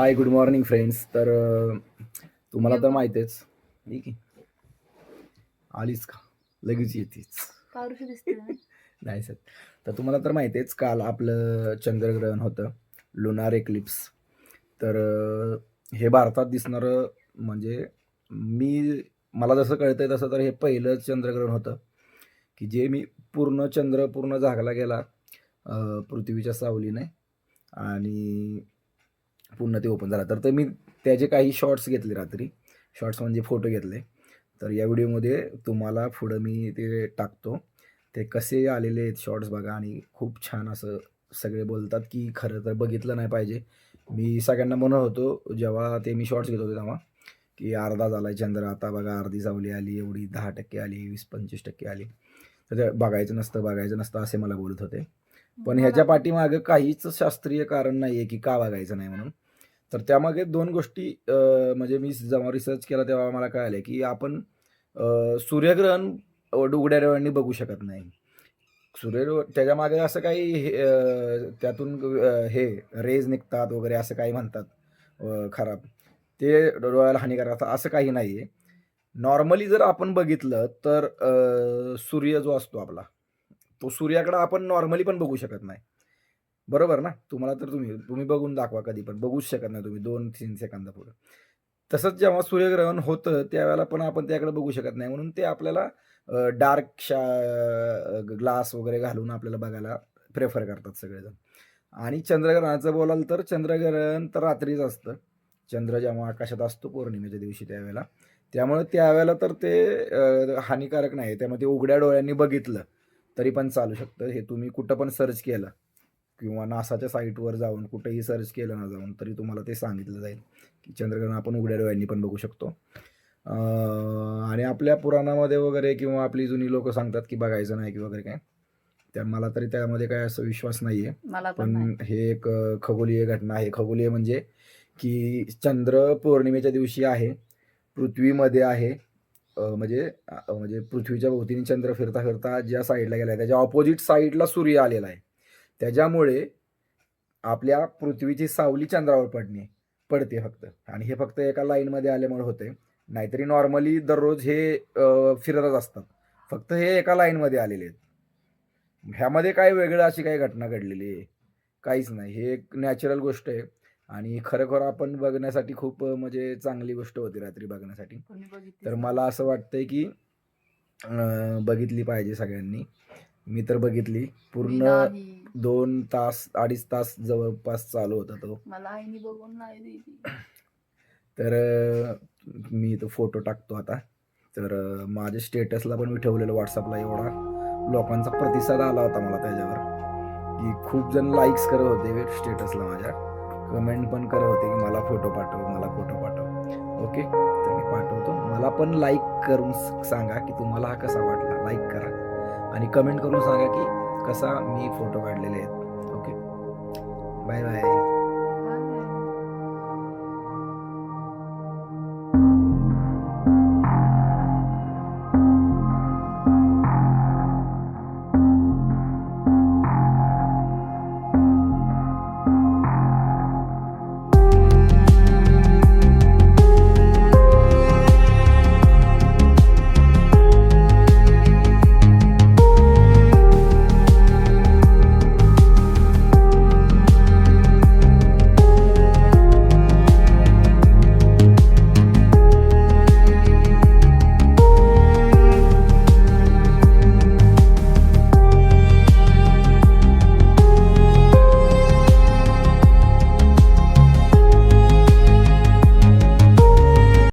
Hi good morning friends तर तुम्हाला तर माहितीच. ठीक आहे आलीच का? लगेच येतेच. नाही सर. तर तुम्हाला तर माहितीच काल आपलं चंद्रग्रहण होतं लुनार एक्लिप्स तर हे भारतात दिसणारं म्हणजे मी मला जसं कळतंय तसं तर हे पहिलं चंद्रग्रहण होतं. की जे मी पूर्ण चंद्र पूर्ण झाकला गेला पृथ्वीच्या सावलीने. आणि पूर्ण ते ओपन झाला. तर ते मी त्याचे काही शॉर्ट्स घेतले रात्री. शॉर्ट्स म्हणजे फोटो घेतले. तर या व्हिडिओमध्ये तुम्हाला पुढं मी ते टाकतो. ते कसे आलेले आहेत शॉर्ट्स बघा आणि खूप छान असं सगळे बोलतात की खरं तर बघितलं नाही पाहिजे. मी सगळ्यांना म्हणत होतो जेव्हा ते मी शॉर्ट्स घेत होते तेव्हा की अर्धा झाला आहे चंद्र आता बघा अर्धी सावली आली एवढी दहा टक्के आली वीस पंचवीस टक्के आली. तर ते बघायचं नसतं बघायचं नसतं असे मला बोलत होते. पण ह्याच्या पाठीमागं काहीच शास्त्रीय कारण नाही आहे की का बघायचं नाही म्हणून. तर त्यामागे दोन गोष्टी म्हणजे मी जेव्हा रिसर्च केला तेव्हा मला कळालं की आपण सूर्यग्रहण अं, उघड्या डोळ्यांनी बघू शकत नाही. सूर्य त्याच्यामागे असं काही हे, त्यातून हे रेज निघतात वगैरे असं काही म्हणतात खराब. ते डोळ्याला हानिकारक असतं असं काही नाही आहे नॉर्मली जर आपण बघितलं तर सूर्य जो असतो आपला तो सूर्याकडे आपण नॉर्मली पण बघू शकत नाही. बरोबर ना? तुम्हाला तर तुम्ही तुम्ही बघून दाखवा कधी पण. बघूच शकत नाही तुम्ही दोन तीन सेकंदापुढे तसंच जेव्हा सूर्यग्रहण होतं त्यावेळेला पण आपण त्याकडे बघू शकत नाही. म्हणून ते आपल्याला डार्क शा ग्लास वगैरे घालून आपल्याला बघायला प्रेफर करतात सगळेजण. आणि चंद्रग्रहणाचं बोलाल तर चंद्रग्रहण तर रात्रीच असतं. चंद्र जेव्हा आकाशात असतो पौर्णिमेच्या दिवशी त्यावेळेला. त्यामुळे त्यावेळेला तर ते हानिकारक नाही. त्यामुळे ते उघड्या डोळ्यांनी बघितलं तरी पण चालू शकतं. हे तुम्ही कुठं पण सर्च केलं किंवा नासाच्या साईटवर जाऊन कुठेही सर्च केलं ना जाऊन तरी तुम्हाला ते सांगितलं जाईल की चंद्रग्रहण आपण उघड्या डोळ्यांनी पण बघू शकतो. आणि आपल्या पुराणामध्ये वगैरे किंवा आपली जुनी लोक सांगतात की बघायचं नाही की वगैरे काय. तर मला तरी त्यामध्ये काय असं विश्वास नाही आहे पण हे एक खगोलीय घटना आहे. खगोलीय म्हणजे की चंद्र पौर्णिमेच्या दिवशी आहे पृथ्वीमध्ये आहे म्हणजे म्हणजे पृथ्वीच्या भोवतीने चंद्र फिरता फिरता ज्या साईडला गेला आहे त्याच्या ऑपोजिट साईडला सूर्य आलेला आहे. त्याच्यामुळे आपल्या पृथ्वीची सावली चंद्रावर पडणे पडते फक्त. आणि हे फक्त एका लाईनमध्ये आल्यामुळे होते. नाहीतरी नॉर्मली दररोज हे फिरतच असतात. फक्त हे एका लाईनमध्ये आलेले आहेत. ह्यामध्ये काय वेगळं अशी काही घटना घडलेली आहे? काहीच नाही. हे एक नॅचरल गोष्ट आहे. आणि खरोखर आपण बघण्यासाठी खूप म्हणजे चांगली गोष्ट होती रात्री बघण्यासाठी. तर मला असं वाटतंय की बघितली पाहिजे सगळ्यांनी. मी तर बघितली. पूर्ण नाही. दोन तास अडीच तास जवळपास चालू होता तो. मला आईने बघून नाही दिली. तर अं, मी तो फोटो टाकतो आता. तर अं, माझ्या स्टेटसला पण मी ठेवलेलं व्हॉट्सअपला एवढा. लोकांचा प्रतिसाद आला होता मला त्याच्यावर. की खूप जण लाईक्स करत होते स्टेटसला माझ्या. कमेंट पण करत होते की मला फोटो पाठव मला फोटो पाठव. ओके तर मी पाठवतो. मला पण लाईक करून स- सांगा की तुम्हाला हा कसा वाटला. लाईक करा. आणि कमेंट करून सांगा की कसा मी फोटो काढलेले आहेत. Okay bye bye